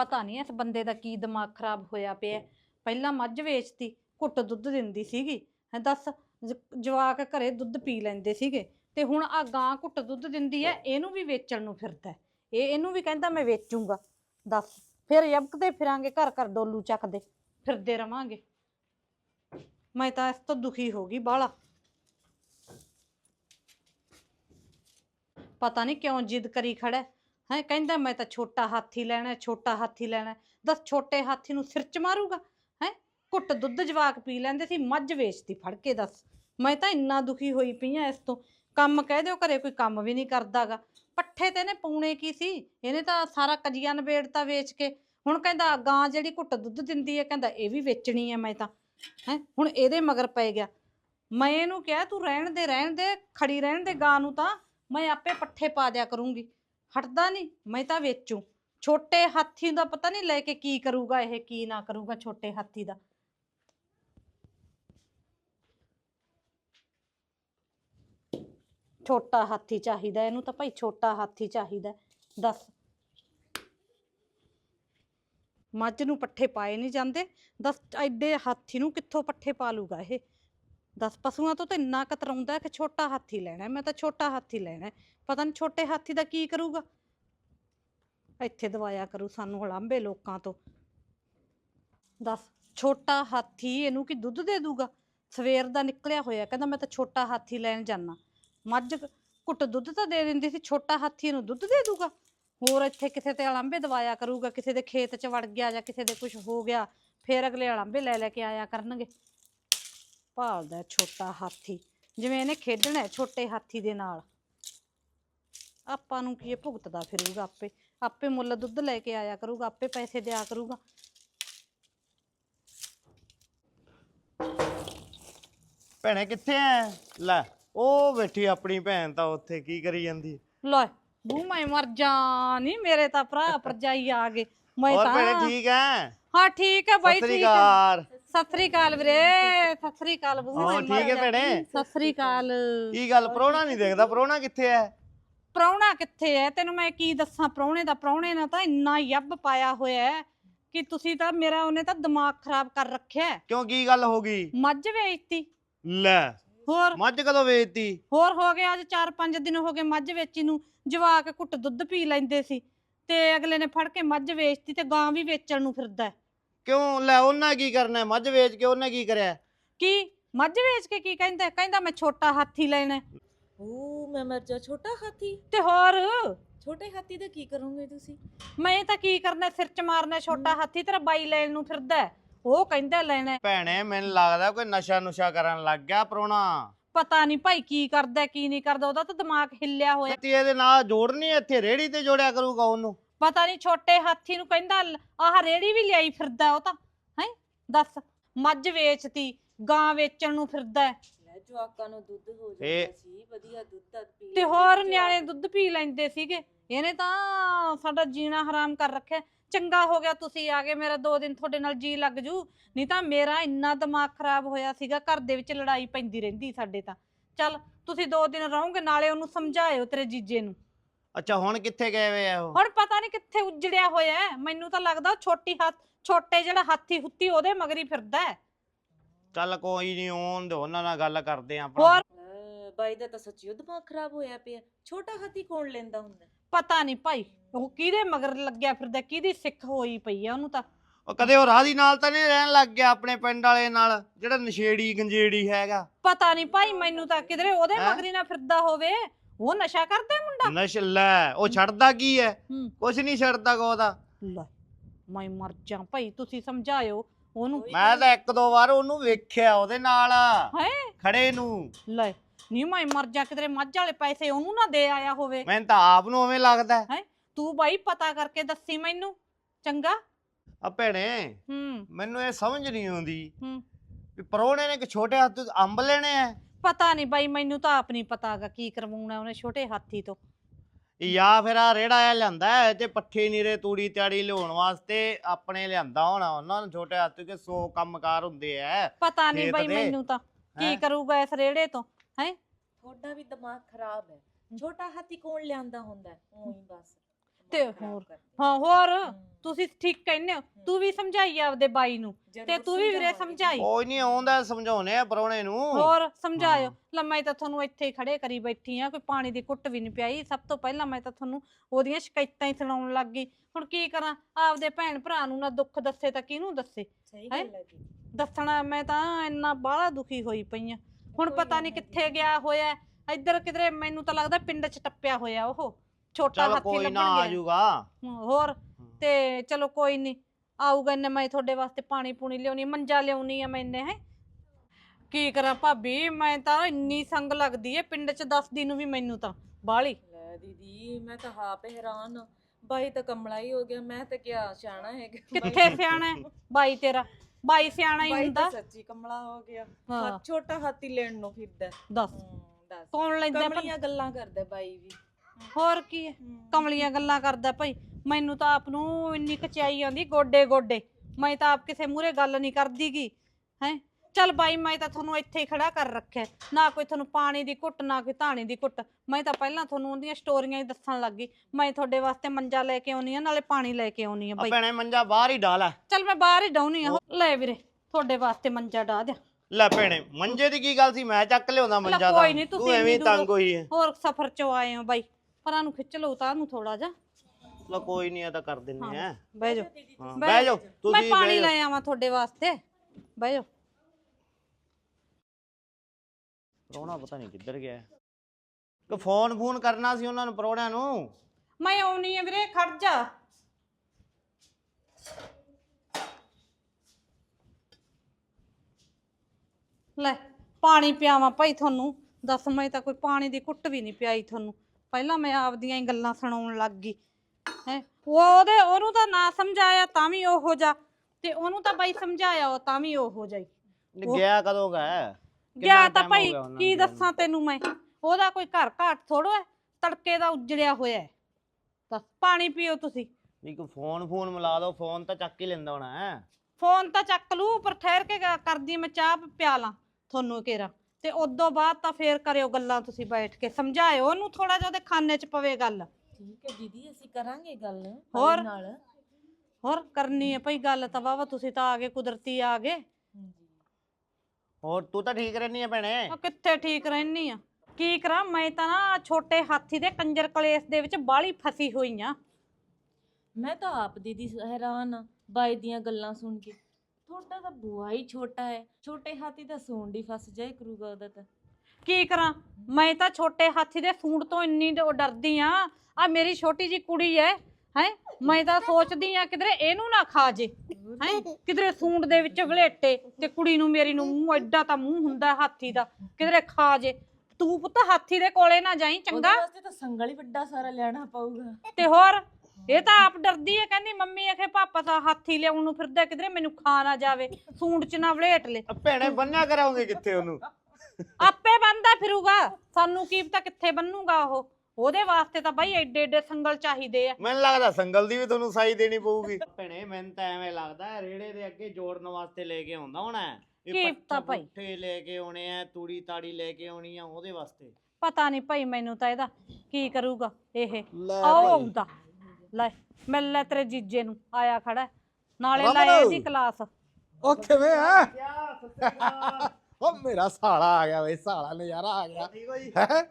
ਪਤਾ ਨਹੀਂ ਇਸ ਬੰਦੇ ਦਾ ਕੀ ਦਿਮਾਗ ਖਰਾਬ ਹੋਇਆ ਪਿਆ। ਹੈ। ਪਹਿਲਾਂ ਮੱਝ ਵੇਚਤੀ, ਘੁੱਟ ਦੁੱਧ ਦਿੰਦੀ ਸੀਗੀ। ਹੈ ਦੱਸ, ਜ- ਜਵਾਕ ਘਰੇ ਦੁੱਧ ਪੀ ਲੈਂਦੇ ਸੀਗੇ ਤੇ ਹੁਣ ਆ ਗਾਂ ਘੁੱਟ ਦੁੱਧ ਦਿੰਦੀ ਹੈ ਇਹਨੂੰ ਵੀ ਵੇਚਣ ਨੂੰ ਫਿਰਦਾ। ਹੈ। ਇਹ, ਇਹਨੂੰ ਵੀ ਕਹਿੰਦਾ ਮੈਂ ਵੇਚੂੰਗਾ। ਦੱਸ, ਫਿਰ ਯਬਕਦੇ ਫਿਰਾਂਗੇ, ਘਰ ਘਰ ਡੋਲੂ ਚੱਕਦੇ, ਫਿਰਦੇ ਰਵਾਂਗੇ। ਮੈਂ ਤਾਂ ਇਸ ਤੋਂ ਦੁਖੀ ਹੋ ਗਈ ਬਾਹਲਾ। ਪਤਾ ਨਹੀਂ ਕਿਉਂ ਜਿੱਦ ਕਰੀ ਖੜਾ ਹੈ ਹੈਂ, ਕਹਿੰਦਾ ਮੈਂ ਤਾਂ ਛੋਟਾ ਹਾਥੀ ਲੈਣਾ ਛੋਟਾ ਹਾਥੀ ਲੈਣਾ ਦੱਸ ਛੋਟੇ ਹਾਥੀ ਨੂੰ ਸਿਰ ਚ ਮਾਰੂਗਾ? ਹੈ ਘੁੱਟ ਦੁੱਧ ਜਵਾਕ ਪੀ ਲੈਂਦੇ ਸੀ ਮੱਝ ਵੇਚਦੀ ਫੜ ਕੇ ਦੱਸ। ਮੈਂ ਤਾਂ ਇੰਨਾ ਦੁਖੀ ਹੋਈ ਪਈ ਆ ਇਸ ਤੋਂ। ਕੰਮ ਕਹਿ ਦਿਓ ਘਰੇ ਕੋਈ ਕੰਮ ਵੀ ਨਹੀਂ ਕਰਦਾਗਾ। ਪੱਠੇ ਤੇ ਨੇ ਪੂਣੇ ਕੀ ਸੀ? ਇਹਨੇ ਤਾਂ ਸਾਰਾ ਕਜੀਆ ਨਵੇੜਤਾ ਵੇਚ ਕੇ। ਹੁਣ ਕਹਿੰਦਾ ਗਾਂ ਜਿਹੜੀ ਘੁੱਟ ਦੁੱਧ ਦਿੰਦੀ ਹੈ ਕਹਿੰਦਾ ਇਹ ਵੀ ਵੇਚਣੀ ਹੈ ਮੈਂ ਤਾਂ। ਹੈ ਹੁਣ ਇਹਦੇ ਮਗਰ ਪੈ ਗਿਆ। ਮੈਂ ਇਹਨੂੰ ਕਿਹਾ ਤੂੰ ਰਹਿਣ ਦੇ ਰਹਿਣ ਦੇ ਖੜੀ ਰਹਿਣ ਦੇ ਗਾਂ ਨੂੰ ਤਾਂ। ਮੈਂ ਆਪੇ ਪੱਠੇ ਪਾ ਦਿਆ ਕਰੂੰਗੀ। ਹਟਦਾ ਨਹੀਂ, ਮੈਂ ਤਾਂ ਵੇਚੂ। ਛੋਟੇ ਹਾਥੀ ਦਾ ਪਤਾ ਨਹੀਂ ਲੈ ਕੇ ਕੀ ਕਰੂਗਾ, ਇਹ ਕੀ ਨਾ ਕਰੂਗਾ ਛੋਟੇ ਹਾਥੀ ਦਾ। ਛੋਟਾ ਹਾਥੀ ਚਾਹੀਦਾ, ਇਹਨੂੰ ਤਾਂ ਭਾਈ ਛੋਟਾ ਹਾਥੀ ਚਾਹੀਦਾ। ਦੱਸ। ਮੱਝ ਨੂੰ ਪੱਠੇ ਪਾਏ ਨਹੀਂ ਜਾਂਦੇ। ਦੱਸ, ਐਡੇ ਹਾਥੀ ਨੂੰ ਕਿੱਥੋਂ ਪੱਠੇ ਪਾ ਲੂਗਾ ਇਹ? ਦਸ ਪਸ਼ੂਆਂ ਤੋਂ ਤਾਂ ਇੰਨਾ ਕਤਰਾਉਂਦਾ ਕਿ ਛੋਟਾ ਹਾਥੀ ਲੈਣਾ ਹੈ, ਮੈਂ ਤਾਂ ਛੋਟਾ ਹਾਥੀ ਲੈਣਾ ਹੈ। ਪਤਾ ਨਹੀਂ ਛੋਟੇ ਹਾਥੀ ਦਾ ਕੀ ਕਰੂਗਾ? ਇੱਥੇ ਦਵਾਇਆ ਕਰੂ ਸਾਨੂੰ ਹਲਾਂਬੇ ਲੋਕਾਂ ਤੋਂ। ਦੱਸ ਛੋਟਾ ਹਾਥੀ ਇਹਨੂੰ ਕੀ ਦੁੱਧ ਦੇ ਦੂਗਾ? ਸਵੇਰ ਦਾ ਨਿਕਲਿਆ ਹੋਇਆ ਕਹਿੰਦਾ ਮੈਂ ਤਾਂ ਛੋਟਾ ਹਾਥੀ ਲੈਣ ਜਾਣਾ ਮੱਝ ਘੁੱਟ ਦੁੱਧ ਤਾਂ ਦੇ ਦਿੰਦੀ ਸੀ ਛੋਟਾ ਹਾਥੀ ਇਹਨੂੰ ਦੁੱਧ ਦੇ ਦੂਗਾ? ਹੋਰ ਇੱਥੇ ਕਿਸੇ ਤੇ ਅਲਾਂਬੇ ਦਵਾਇਆ ਕਰੂਗਾ ਕਿਸੇ ਦੇ ਖੇਤ 'ਚ ਵੜ ਗਿਆ ਜਾਂ ਕਿਸੇ ਦੇ ਕੁਝ ਹੋ ਗਿਆ ਫੇਰ ਅਗਲੇ ਅਲਾਂਬੇ ਲੈ ਲੈ ਕੇ ਆਇਆ ਕਰਨਗੇ। ਭਾਲਦਾ ਹੈ ਛੋਟਾ ਹਾਥੀ। ਜਿਵੇਂ ਇਹਨੇ ਖੇਡਣਾ ਹੈ ਛੋਟੇ ਹਾਥੀ ਦੇ ਨਾਲ। ਆਪਾਂ ਨੂੰ ਕੀ ਇਹ ਭੁਗਤਦਾ ਫਿਰੂਗਾ ਆਪੇ। ਆਪੇ ਮੁੱਲ ਦੁੱਧ ਲੈ ਕੇ ਆਇਆ ਕਰੂਗਾ ਆਪੇ ਪੈਸੇ ਦਿਆ ਕਰੂਗਾ। ਭੈਣੇ ਕਿੱਥੇ ਐ? ਲੈ ਉਹ ਬੈਠੀ ਆਪਣੀ ਭੈਣ ਤਾਂ ਉੱਥੇ ਕੀ ਕਰੀ ਜਾਂਦੀ? ਲੈ ਬੂ ਮੈਂ ਮਰ ਜਾ ਮੇਰੇ ਤਾਂ ਭਰਾ ਭਰਜਾਈ ਆ ਗਏ। ਮੈਂ ਹੋਰ ਭੈਣੇ ਤਾਂ ਠੀਕ ਐ? ਹਾਂ ਠੀਕ ਹੈ ਬਾਈ ਸਤਿ ਸ੍ਰੀ ਠੀਕ ਹੈ ਅਕਾਲ। ਸਤਿ ਸ੍ਰੀ ਅਕਾਲ ਵੀਰੇ ਸਤਿ ਸ੍ਰੀ ਅਕਾਲ ਬੂ ਹਾਂ ਠੀਕ ਐ ਭੈਣੇ। ਸਤਿ ਸ੍ਰੀ ਅਕਾਲ। ਕੀ ਗੱਲ ਪ੍ਰਾਹੁਣਾ ਨਹੀਂ ਦੇਖਦਾ ਪ੍ਰਾਹੁਣਾ ਕਿੱਥੇ ਐ? ਪ੍ਰਾਹੁਣਾ ਕਿੱਥੇ ਹੈ ਤੈਨੂੰ ਮੈਂ ਕੀ ਦੱਸਾਂ ਪ੍ਰਾਹੁਣੇ ਦਾ ਪ੍ਰਾਹੁਣੇ ਨੇ ਤਾਂ ਇੰਨਾ ਯੱਬ ਪਾਇਆ ਹੋਇਆ ਹੈ ਕਿ ਤੁਸੀਂ ਤਾਂ ਮੇਰਾ ਉਹਨੇ ਤਾਂ ਦਿਮਾਗ ਖਰਾਬ ਕਰ ਰੱਖਿਆ ਹੈ। ਕਿਉਂ ਕੀ ਗੱਲ ਹੋ ਗਈ? ਮੱਝ ਵੇਚਤੀ। ਲੈ ਹੋਰ? ਮੱਝ ਕਦੋਂ ਵੇਚਤੀ? ਹੋਰ ਹੋ ਗਿਆ ਅੱਜ 4-5 ਦਿਨ ਹੋ ਗਏ ਮੱਝ ਵੇਚੀ ਨੂੰ। ਜਵਾਕ ਘੁੱਟ ਦੁੱਧ ਪੀ ਲੈਂਦੇ ਸੀ ਤੇ ਅਗਲੇ ਨੇ ਫੜ ਕੇ ਮੱਝ ਵੇਚਤੀ ਤੇ ਗਾਂ ਵੀ ਵੇਚਣ ਨੂੰ ਫਿਰਦਾ ਹੈ। ਕਿਉਂ? ਲੈ ਉਹਨਾਂ ਕੀ ਕਰਨਾ ਹੈ? ਮੱਝ ਵੇਚ ਕੇ ਉਹਨੇ ਕੀ ਕਰਿਆ? ਕੀ? ਮੱਝ ਵੇਚ ਕੇ ਕੀ ਕਹਿੰਦਾ? ਹੈ? ਕਹਿੰਦਾ ਮੈਂ ਛੋਟਾ ਹਾਥੀ ਲੈਣਾ ਹੈ। ਓ ਮੈਂ ਮਰ ਜਾ ਛੋਟਾ ਹਾਥੀ। ਤੇ ਹੋਰ? ਛੋਟੇ ਹਾਥੀ ਦਾ ਕੀ ਕਰੋਗੇ ਤੁਸੀਂ? ਮੈਂ ਤਾਂ ਕੀ ਕਰਨਾ ਸਿਰ ਚ ਮਾਰਨਾ ਛੋਟਾ ਹਾਥੀ? ਤੇਰਾ ਬਾਈ ਲੈਣ ਨੂੰ ਫਿਰਦਾ ਹੈ। ਉਹ ਕਹਿੰਦਾ ਲੈਣਾ ਹੈ। ਭੈਣੇ ਮੈਨੂੰ ਲੱਗਦਾ ਕੋਈ ਨਸ਼ਾ ਨੁਸ਼ਾ ਕਰਨ ਲੱਗ ਗਿਆ ਪ੍ਰਾਹੁਣਾ। ਪਤਾ ਨਹੀਂ ਭਾਈ ਕੀ ਕਰਦਾ ਕੀ ਨਹੀਂ ਕਰਦਾ ਉਹਦਾ ਤਾਂ ਦਿਮਾਗ ਹਿੱਲਿਆ ਹੋਇਆ। ਤੇ ਇਹਦੇ ਨਾਲ ਜੋੜਨੀ ਇੱਥੇ? ਰੇੜੀ ਤੇ ਜੋੜਿਆ ਕਰੂਗਾ ਉਹਨੂੰ। ਪਤਾ ਨਹੀਂ ਛੋਟੇ ਹਾਥੀ ਨੂੰ ਕਹਿੰਦਾ ਲ- ਆਹ ਰੇੜੀ ਵੀ ਲਿਆਈ ਫਿਰਦਾ ਉਹ ਤਾਂ ਹੈ? ਦੱਸ ਮੱਝ ਵੇਚਤੀ ਗਾਂ ਵੇਚਣ ਨੂੰ ਫਿਰਦਾ ਹੈ। ਲੈ ਜਵਾਕਾਂ ਨੂੰ ਦੁੱਧ ਹੋ ਇਹ- ਜਾਂਦਾ ਸੀ ਵਧੀਆ ਦੁੱਧ ਦੱਧ ਪੀ ਤੇ ਹੋਰ ਨਿਆਣੇ। ਦੁੱਧ ਪੀ ਲੈਂਦੇ ਸੀਗੇ। ਇਹਨੇ ਤਾਂ ਸਾਡਾ ਜੀਣਾ ਹਰਾਮ ਕਰ ਰੱਖਿਆ। ਚੰਗਾ ਹੋ ਗਿਆ ਤੁਸੀਂ ਆ ਗਏ ਮੇਰਾ ਦੋ ਦਿਨ ਤੁਹਾਡੇ ਨਾਲ ਜੀ ਲੱਗ ਜੂ। ਨਹੀਂ ਤਾਂ ਮੇਰਾ ਇੰਨਾ ਦਿਮਾਗ ਖਰਾਬ ਹੋਇਆ ਸੀਗਾ ਘਰ ਦੇ ਵਿੱਚ ਲੜਾਈ ਪੈਂਦੀ ਰਹਿੰਦੀ ਸਾਡੇ ਤਾਂ। ਚੱਲ ਤੁਸੀਂ ਦੋ ਦਿਨ ਰਹੋਗੇ ਨਾਲੇ ਉਹਨੂੰ ਸਮਝਾਇਓ ਤੇਰੇ ਜੀਜੇ ਨੂੰ। ਅੱਛਾ ਹੁਣ ਕਿੱਥੇ ਗਏ ਵੇ ਆ ਉਹ? ਹੁਣ ਪਤਾ ਨਹੀਂ ਕਿੱਥੇ ਉਜੜਿਆ ਹੋਇਆ ਹੈ। ਮੈਨੂੰ ਤਾਂ ਲੱਗਦਾ ਉਹ ਛੋਟੀ ਹੱਥ ਛੋਟੇ ਜਿਹੜਾ ਹਾਥੀ ਹੁੱਤੀ ਉਹਦੇ ਮਗਰੀ ਫਿਰਦਾ ਹੈ। ਚੱਲ ਕੋਈ ਨਹੀਂ ਆਉਣ ਦਿਓ ਉਹਨਾਂ ਨਾਲ ਗੱਲ ਕਰਦੇ ਆਂ ਹੋਰ? ਲੈ, ਬਾਈ ਦਾ ਤਾਂ ਸੱਚੀ ਦਿਮਾਗ ਖਰਾਬ ਹੋਇਆ ਪਿਆ। ਛੋਟਾ ਹਾਥੀ ਕੌਣ ਲੈਂਦਾ ਹੁੰਦਾ? ਪਤਾ ਨਹੀਂ ਭਾਈ ਉਹ ਕਿਹਦੇ ਮਗਰ ਲੱਗਿਆ ਫਿਰਦਾ ਕਿਹਦੀ ਸਿੱਖ ਹੋਈ ਪਈ ਆ ਉਹਨੂੰ ਤਾਂ। ਉਹ ਕਦੇ ਉਹ ਰਾਧੀ ਨਾਲ ਤਾਂ ਨਹੀਂ ਰਹਿਣ ਲੱਗ ਗਿਆ ਆਪਣੇ ਪਿੰਡ ਵਾਲੇ ਨਾਲ ਜਿਹੜਾ ਨਸ਼ੇੜੀ ਗੰਜੇੜੀ ਹੈਗਾ। ਪਤਾ ਨਹੀਂ ਭਾਈ ਮੈਨੂੰ ਤਾਂ ਕਿਧਰੇ ਉਹਦੇ ਹੈਂ? ਮਗਰੀ ਨਾ ਫਿਰਦਾ ਹੋਵੇ। ਉਹ ਨਸ਼ਾ ਕਰਦਾ ਹੈ ਮੁੰਡਾ? ਨਸ਼ ਲੈ ਉਹ ਛੱਡਦਾ ਕੀ ਹੈ? ਹੂੰ। ਕੁਛ ਨਹੀਂ ਛੱਡਦਾ ਕੋ ਉਹਦਾ। ਲੈ ਮੈਂ ਮਰ ਜਾ ਭਾਈ ਤੁਸੀਂ ਸਮਝਾਇਓ ਉਹਨੂੰ। ਮੈਂ ਤਾਂ ਇੱਕ ਦੋ ਵਾਰ ਉਹਨੂੰ ਵੇਖਿਆ ਉਹਦੇ ਨਾਲ। ਹੈ? ਖੜੇ ਨੂੰ। ਲੈ ਨਹੀਂ ਮੈਂ ਮਰ ਜਾ ਕਿਧਰੇ ਮੱਝ ਵਾਲੇ ਪੈਸੇ ਉਹਨੂੰ ਨਾ ਦੇ ਆਇਆ ਹੋਵੇ। ਮੈਨੂੰ ਤਾਂ ਆਪ ਨੂੰ ਉਵੇਂ ਲੱਗਦਾ। ਤੂੰ ਭਾਈ ਪਤਾ ਕਰਕੇ ਦੱਸੀ ਮੈਨੂੰ ਚੰਗਾ? ਆ ਭੈਣੇ ਹੂੰ। ਮੈਨੂੰ ਇਹ ਸਮਝ ਨਹੀਂ ਆਉਂਦੀ ਹੂੰ। ਵੀ ਪਰੋਣੇ ਨੇ ਕਿ ਛੋਟੇ ਹੱਥ ਅੰਬ ਲੈਣੇ ਆ। ਪਤਾ ਨਹੀਂ ਬਾਈ ਮੈਨੂੰ ਤਾਂ ਆਪ ਨਹੀਂ ਪਤਾਗਾ ਕੀ ਕਰਵਾਉਣਾ ਉਹਨੇ ਛੋਟੇ ਹਾਥੀ ਤੋਂ। ਜਾਂ ਫਿਰ ਆ ਰੇੜਾ ਆ ਲਿਆਂਦਾ ਹੈ ਤੇ ਪੱਠੇ ਨੀਰੇ ਤੂੜੀ ਤਿਆੜੀ ਲਿਆਉਣ ਵਾਸਤੇ ਆਪਣੇ ਲਿਆਂਦਾ ਹੋਣਾ ਉਹਨਾਂ ਨੂੰ ਛੋਟੇ ਹੱਥ ਕੇ 100 ਕੰਮਕਾਰ ਹੁੰਦੇ ਆ ਪਤਾ ਨਹੀਂ ਖੇਤ ਬਾਈ ਦੇ। ਮੈਨੂੰ ਤਾਂ ਕੀ ਹੈਂ? ਕਰੂਗਾ ਇਸ ਰੇੜੇ ਤੋਂ ਤੁਹਾਡਾ ਵੀ ਦਿਮਾਗ ਖਰਾਬ ਹੈ। ਛੋਟਾ ਹਾਥੀ ਕੌਣ ਲਿਆਂਦਾ ਹੁੰਦਾ ਉਹੀ ਬਸ। ਤੇ ਹੋਰ ਹਾਂ ਹੋਰ ਤੁਸੀਂ ਠੀਕ ਕਹਿੰਦੇ ਹੋ ਤੂੰ ਵੀ ਸਮਝਾਈ ਆਪਦੇ ਬਾਈ ਨੂੰ ਤੇ ਤੂੰ ਵੀ ਵੀਰੇ ਸਮਝਾਈ। ਕੋਈ ਨਹੀਂ ਆਉਂਦਾ ਸਮਝਾਉਣੇ ਆ ਪਰੋਣੇ ਨੂੰ। ਹੋਰ ਸਮਝਾਇਓ। ਹਾਂ। ਲੰਮਾ ਤਾਂ ਤੁਹਾਨੂੰ ਇੱਥੇ ਹੀ ਖੜੇ ਕਰੀ ਬੈਠੀ ਆ ਕੋਈ ਪਾਣੀ ਦੀ ਕੁੱਟ ਵੀ ਨਹੀਂ ਪਿਆਈ। ਸਭ ਤੋਂ ਪਹਿਲਾਂ ਮੈਂ ਤਾਂ ਤੁਹਾਨੂੰ ਉਹਦੀਆਂ ਸ਼ਿਕਾਇਤਾਂ ਹੀ ਸੁਣਾਉਣ ਲੱਗ ਗਈ। ਹੁਣ ਕੀ ਕਰਾਂ? ਆਪਦੇ ਭੈਣ ਭਰਾ ਨੂੰ ਨਾ ਦੁੱਖ ਦੱਸੇ ਤਾਂ ਕਿਹਨੂੰ ਦੱਸੇ? ਸਹੀ ਹੈਂ? ਗੱਲ ਹੈ? ਜੀ। ਦੱਸਣਾ ਮੈਂ ਤਾਂ ਇੰਨਾ ਬਾਹਲਾ ਦੁਖੀ ਹੋਈ ਪਈ ਆ। ਹੁਣ ਪਤਾ ਨਹੀਂ ਕਿੱਥੇ ਗਿਆ ਹੋਇਆ। ਇੱਧਰ ਕਿਧਰੇ ਮੈਨੂੰ ਤਾਂ ਲੱਗਦਾ ਪਿੰਡ 'ਚ ਟੱਪਿਆ ਹੋਇਆ ਉਹ। ਛੋਟਾ ਚਲ ਹਾਥੀ ਕੋਈ ਨਾ ਲੱਭਣ ਆ ਗਿਆ ਜਾਊਗਾ ਹੋਰ ਤੇ ਚਲੋ ਕੋਈ ਨਹੀਂ ਆਊਗਾ ਨੇ ਮੈਂ ਤੁਹਾਡੇ ਵਾਸਤੇ ਪਾਣੀ ਪੂਣੀ ਲਿਆਉਣੀ ਮੰਜਾ ਲਿਆਉਣੀ ਆ ਮੈਨੇ ਹੈ। ਕੀ ਕਰਾਂ ਭਾਬੀ ਮੈਂ ਤਾਂ ਇੰਨੀ ਸੰਗ ਲੱਗਦੀ ਏ ਪਿੰਡ 'ਚ ਦੱਸਦੀ ਨੂੰ ਵੀ ਮੈਨੂੰ ਤਾਂ ਬਾਹਲੀ। ਲੈ ਦੀਦੀ ਮੈਂ ਤਾਂ ਆਪ ਹੈਰਾਨ। ਆਂ। ਬਾਈ ਤਾਂ ਕਮਲਾ ਹੀ ਹੋ ਗਿਆ ਮੈਂ ਤਾਂ ਕਿਆ ਸਿਆਣਾ ਹੈ ਕਿੱਥੇ ਸਿਆਣਾ ਹੈ ਬਾਈ ਤੇਰਾ ਬਾਈ ਸਿਆਣਾ ਹੀ ਬਾਈ ਹੁੰਦਾ। ਸੱਚੀ ਕਮਲਾ ਹੋ ਗਿਆ। ਹਾਂ। ਹਾਂ ਛੋਟਾ ਹਾਥੀ ਲੈਣ ਨੂੰ ਫਿਰਦਾ। ਹੈ। ਦੱਸ। ਹੂੰ, ਦੱਸ। ਕੌਣ ਲੈਂਦਾ ਭਲਾ? ਕਮਲੀਆਂ ਗੱਲਾਂ ਕਰਦਾ ਬਾਈ ਵੀ। ਹੋਰ ਕੀ ਹੈ? ਕਮਲੀਆਂ ਗੱਲਾਂ ਕਰਦਾ ਭਾਈ ਮੈਨੂੰ ਤਾਂ ਆਪ ਨੂੰ ਇੰਨੀ ਕਚਾਈ ਆਉਂਦੀ ਗੋਡੇ ਗੋਡੇ। ਮੈਂ ਤਾਂ ਆਪ ਕਿਸੇ ਮੂਹਰੇ ਗੱਲ ਨਹੀਂ ਕਰਦੀਗੀ ਹੈ? ਚੱਲ ਬਾਈ ਮੈਂ ਤਾਂ ਤੁਹਾਨੂੰ ਇੱਥੇ ਹੀ ਖੜਾ ਕਰ ਰੱਖਿਆ। ਨਾ ਕੋਈ ਤੁਹਾਨੂੰ ਪਾਣੀ ਦੀ ਘੁੱਟ ਨਾ ਕੋਈ ਧਾਣੀ ਦੀ ਘੁੱਟ। ਮੈਂ ਤਾਂ ਪਹਿਲਾਂ ਤੁਹਾਨੂੰ ਉਹਦੀਆਂ ਸਟੋਰੀਆਂ ਹੀ ਦੱਸਣ ਲੱਗੀ ਮੈਂ ਤੁਹਾਡੇ ਵਾਸਤੇ ਮੰਜਾ ਲੈ ਕੇ ਆਉਣੀ ਆ ਨਾਲੇ ਪਾਣੀ ਲੈ ਕੇ ਆਉਣੀ ਆ ਆ ਬਾਈ। ਭੈਣੇ ਮੰਜਾ ਬਾਹਰ ਹੀ ਡਾਲਾ ਚੱਲ ਮੈਂ ਬਾਹਰ ਹੀ ਡਾਉਣੀ ਆ। ਲੈ ਵੀਰੇ ਤੁਹਾਡੇ ਵਾਸਤੇ ਮੰਜਾ ਡਾ ਦਿਆਂ। ਲੈ ਭੈਣੇ ਮੰਜੇ ਦੀ ਕੀ ਗੱਲ ਸੀ? ਮੈਂ ਚੱਕ ਲਿਆਉਂਦਾ ਮੰਜਾ ਕੋਈ ਨੀ, ਤੂੰ ਤੁਸੀਂ ਐਵੇਂ ਇੰਨੀ ਤੰਗ ਹੋਈ ਹੈ ਹੋਰ ਸਫ਼ਰ ਚੋਂ ਆਏ ਹੋ ਬਾਈ। ਪਰਾਂ ਨੂੰ ਖਿੱਚ ਲਓ ਤਾਂ ਨੂੰ ਥੋੜਾ ਜਿਹਾ। ਲੈ ਕੋਈ ਨਹੀਂ ਇਹ ਤਾਂ ਕਰ ਦਿੰਨੇ ਆ। ਬਹਿ ਜਾਓ। ਹਾਂ, ਬਹਿ ਜਾਓ। ਮੈਂ ਤੁਸੀਂ ਪਾਣੀ ਬਹਿ ਜਾਓ। ਲੈ ਆਵਾਂ ਤੁਹਾਡੇ ਵਾਸਤੇ। ਬਹਿ ਜਾਓ। ਪ੍ਰਾਹੁਣਾ ਪਤਾ ਨਹੀਂ ਕਿੱਧਰ ਗਿਆ। ਹੈ। ਕਿ ਫੋਨ ਫੋਨ ਕਰਨਾ ਸੀ ਉਹਨਾਂ ਨੂੰ ਪ੍ਰਾਹੁਣਿਆਂ ਨੂੰ। ਮੈਂ ਆਉਣੀ ਆ ਵੀਰੇ ਖੜ ਜਾ। ਲੈ ਪਾਣੀ ਪਿਆਵਾਂ ਭਾਈ ਤੁਹਾਨੂੰ। ਦੱਸ ਮੈਂ ਤਾਂ ਕੋਈ ਪਾਣੀ ਦੀ ਕੁੱਟ ਵੀ ਨਹੀਂ ਪਿਆਈ ਤੁਹਾਨੂੰ। ਪਹਿਲਾਂ ਮੈਂ ਆਪਦੀਆਂ ਹੀ ਗੱਲਾਂ ਸੁਣਾਉਣ ਲੱਗ ਗਈ ਹੈ। ਉਹਦੇ ਉਹਨੂੰ ਤਾਂ ਨਾ ਸਮਝਾਇਆ ਤਾਂ ਵੀ ਉਹੋ ਜਾ ਤੇ ਉਹਨੂੰ ਤਾਂ ਬਾਈ ਸਮਝਾਇਆ ਉਹ ਤਾਂ ਵੀ ਉਹੋ ਜਾਈ। ਉਹ- ਗਿਆ ਕਦੋਂ ਗਿਆ ਕਿੰਨਾ ਤਾਂ ਭਾਈ ਗਿਆ ਕੀ ਗਿਆ ਦੱਸਾਂ ਤੈਨੂੰ ਮੈਂ? ਉਹਦਾ ਕੋਈ ਘਰ ਘਾਟ ਥੋੜੋ ਹੈ ਤੜਕੇ ਦਾ ਉਜੜਿਆ ਹੋਇਆ ਹੈ। ਪਾਣੀ ਪੀਓ ਤੁਸੀਂ। ਨਹੀਂ ਕੋਈ ਫੋਨ ਫੋਨ ਮਿਲਾ ਦੋ ਫੋਨ ਤਾਂ ਚੱਕ ਹੀ ਲੈਂਦਾ ਹੋਣਾ ਹੈ। ਫੋਨ ਤਾਂ ਚੱਕ ਲੂ ਪਰ ਠਹਿਰ ਕੇ ਗ- ਕਰਦੀ ਮੈਂ ਚਾਹ ਪਿਆ ਲਾਂ ਤੁਹਾਨੂੰ ਕੇਰਾ ਤੇ ਉਦੋਂ ਬਾਅਦ ਤਾਂ ਫੇਰ ਕਰਿਓ ਗੱਲਾਂ ਤੁਸੀਂ ਬੈਠ ਕੇ ਸਮਝਾਇਓ ਉਹਨੂੰ ਥੋੜਾ ਜਿਹਾ ਉਹਦੇ ਖਾਨੇ 'ਚ ਪਵੇ ਗੱਲ। ਠੀਕ ਹੈ ਦੀਦੀ ਅਸੀਂ ਕਰਾਂਗੇ ਗੱਲ ਹੋਰ? ਨਾਲ। ਹੋਰ ਕਰਨੀ ਹੈ ਭਈ ਗੱਲ ਤਾਂ ਵਾਵਾ ਤੁਸੀਂ ਤਾਂ ਆ ਗਏ ਕੁਦਰਤੀ ਆ ਗਏ। ਹੋਰ ਤੂੰ ਤਾਂ ਠੀਕ ਰਹਿਨੀ ਆ ਭੈਣੇ। ਆ ਕਿੱਥੇ ਠੀਕ ਰਹਿਨੀ ਆ? ਕੀ ਕਰਾਂ ਮੈਂ ਤਾਂ ਨਾ ਛੋਟੇ ਹਾਥੀ ਦੇ ਕੰਜਰ ਕਲੇਸ਼ ਦੇ ਵਿੱਚ ਬਾਲੀ ਫਸੀ ਹੋਈ ਆ। ਮੈਂ ਤਾਂ ਆਪ ਦੀਦੀ ਹੈਰਾਨ ਆਂ ਬਾਈ ਦੀਆਂ ਗੱਲਾਂ ਸੁਣ ਕੇ। ਤੁਹਾਡਾ ਤਾਂ ਬੁਆ ਹੀ ਛੋਟਾ ਹੈ। ਛੋਟੇ ਹਾਥੀ ਤਾਂ ਸੌਣ ਦੀ ਫਸ ਜਾਏ ਕਰੂਗਾ ਉਹਦਾ ਤਾਂ। ਕੀ ਕਰਾਂ? ਮੈਂ ਤਾਂ ਛੋਟੇ ਹਾਥੀ ਦੇ ਸੂੰਡ ਤੋਂ ਇੰਨੀ ਡ- ਡਰਦੀ ਆ। ਆ ਮੇਰੀ ਛੋਟੀ ਜੀ ਕੁੜੀ ਐ ਹੈ? ਮੈਂ ਤਾਂ ਸੋਚਦੀ ਆ ਕਿਧਰੇ ਇਹਨੂੰ ਨਾ ਖਾ ਜੇ ਹੈ? ਕਿਧਰੇ ਸੂੰਡ ਦੇ ਵਿੱਚ ਵਲੇਟੇ ਤੇ ਕੁੜੀ ਨੂੰ ਮੇਰੀ ਨੂੰ ਮੂੰਹ ਐਡਾ ਤਾਂ ਮੂੰਹ ਹੁੰਦਾ ਹਾਥੀ ਦਾ ਕਿਧਰੇ ਖਾ ਜੇ। ਤੂੰ ਪੁੱਤ ਹਾਥੀ ਦੇ ਕੋਲੇ ਨਾ ਜਾਈ ਉਹਦੇ ਚੰਗਾ। ਵਾਸਤੇ ਤਾਂ ਸੰਗਲ ਹੀ ਵੱਡਾ ਸਾਰਾ ਲੈਣਾ ਪਊਗਾ। ਤੇ ਹੋਰ? ਇਹ ਤਾਂ ਆਪ ਡਰਦੀ ਐ ਕਹਿੰਦੀ ਮੰਮੀ ਆਖੇ ਪਾਪਾ ਤਾਂ ਹਾਥੀ ਲਿਆਉਣ ਨੂੰ ਫਿਰਦਾ ਕਿਧਰੇ ਮੈਨੂੰ ਖਾ ਨਾ ਜਾਵੇ ਸੂੰਡ 'ਚ ਨਾ ਵਲੇਟ ਲੈ। ਆ ਭੈਣੇ ਬੰਨਿਆ ਕਰਾਉਂਗੇ ਕਿੱਥੇ ਉਹਨੂੰ? ਆਪੇ ਬੰਦਾ ਫਿਰੂਗਾ ਸਾਨੂੰ ਕੀ ਪਤਾ ਕਿੱਥੇ ਬੰਨੂਗਾ ਉਹ। ਉਹਦੇ ਵਾਸਤੇ ਤਾਂ ਬਾਈ ਐਡੇ ਐਡੇ ਸੰਗਲ ਚਾਹੀਦੇ ਆ। ਮੈਨੂੰ ਲੱਗਦਾ ਸੰਗਲ ਦੀ ਵੀ ਤੁਹਾਨੂੰ ਸਾਈ ਦੇਣੀ ਪਊਗੀ। ਭੈਣੇ ਮੈਨੂੰ ਤਾਂ ਐਵੇਂ ਲੱਗਦਾ ਹੈ, ਰੇੜੇ ਦੇ ਅੱਗੇ ਜੋੜਨ ਵਾਸਤੇ ਲੈ ਕੇ ਆਉਂਦਾ ਹੋਣਾ ਹੈ। ਇਹ ਕੀ ਪੱਠੇ ਪਤਾ ਭਾਈ। ਪੁੱਠੇ ਲੈ ਕੇ ਆਉਣੇ ਆ ਤੂੜੀ ਤਾੜੀ ਲੈ ਕੇ ਆਉਣੀ ਆ ਉਹਦੇ ਵਾਸਤੇ। ਪਤਾ ਨਹੀਂ ਭਾਈ ਮੈਨੂੰ ਤਾਂ ਇਹਦਾ ਕੀ ਕਰੂਗਾ ਇਹ। ਲੈ ਆਓ ਭਾਈ। ਆਉਂਦਾ। ਲੈ ਮਿਲ ਲੈ ਤੇਰੇ ਜੀਜੇ ਨੂੰ ਆਇਆ ਖੜਾ। ਹੈ। ਨਾਲੇ ਰਮਨ। ਲੈ ਇਹਦੀ ਕਲਾਸ। ਉਹ ਕਿਵੇਂ ਆ? ਕਿਆ ਸਤਿ ਸ਼੍ਰੀ ਅਕਾਲ। ਉਹ ਮੇਰਾ ਸਾਲਾ ਆ ਗਿਆ ਵੇ ਸਾਲਾ ਨਜ਼ਾਰਾ ਆ ਗਿਆ। ਠੀਕ ਹੋ ਜੀ। ਹੈਂ?